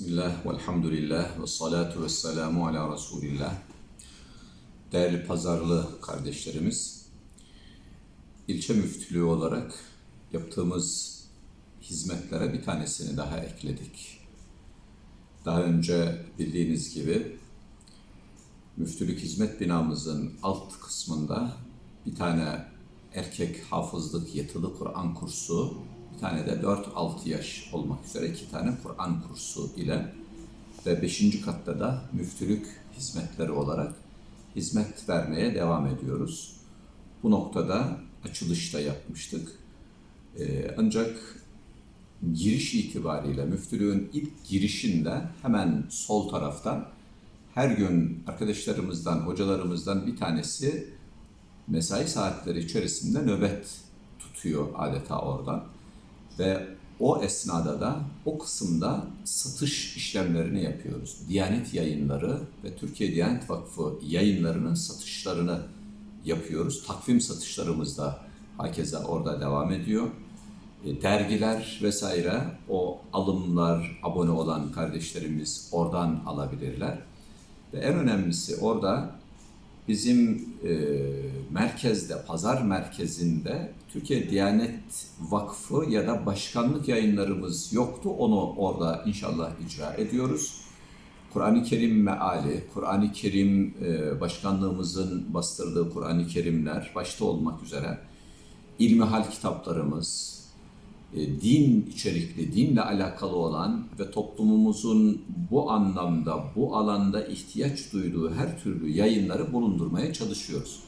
Bismillah, velhamdülillah, ve salatu ve selamu ala Resulillah. Değerli pazarlı kardeşlerimiz, ilçe müftülüğü olarak yaptığımız hizmetlere bir tanesini daha ekledik. Daha önce bildiğiniz gibi müftülük hizmet binamızın alt kısmında bir tane erkek hafızlık yatılı Kur'an kursu, tane de 4-6 yaş olmak üzere iki tane Kur'an kursu ile ve 5. katta da müftülük hizmetleri olarak hizmet vermeye devam ediyoruz. Bu noktada açılışta yapmıştık. Ee, ancak giriş itibariyle müftülüğün ilk girişinde hemen sol taraftan her gün arkadaşlarımızdan, hocalarımızdan bir tanesi mesai saatleri içerisinde nöbet tutuyor adeta oradan. Ve o esnada da o kısımda satış işlemlerini yapıyoruz. Diyanet yayınları ve Türkiye Diyanet Vakfı yayınlarının satışlarını yapıyoruz. Takvim satışlarımız da hakeza orada devam ediyor. E, Dergiler vesaire o alımlar, abone olan kardeşlerimiz oradan alabilirler. Ve en önemlisi orada bizim e, merkezde, pazar merkezinde Türkiye Diyanet Vakfı ya da başkanlık yayınlarımız yoktu. Onu orada inşallah icra ediyoruz. Kur'an-ı Kerim meali, Kur'an-ı Kerim e, başkanlığımızın bastırdığı Kur'an-ı Kerimler başta olmak üzere ilmihal kitaplarımız, e, din içerikli, dinle alakalı olan ve toplumumuzun bu anlamda, bu alanda ihtiyaç duyduğu her türlü yayınları bulundurmaya çalışıyoruz.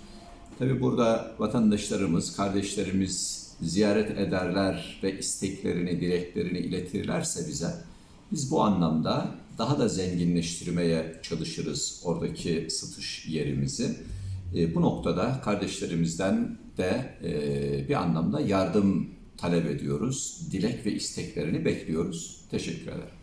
Tabi burada vatandaşlarımız, kardeşlerimiz ziyaret ederler ve isteklerini, dileklerini iletirlerse bize, biz bu anlamda daha da zenginleştirmeye çalışırız oradaki satış yerimizi. E, bu noktada kardeşlerimizden de e, bir anlamda yardım talep ediyoruz. Dilek ve isteklerini bekliyoruz. Teşekkür ederim.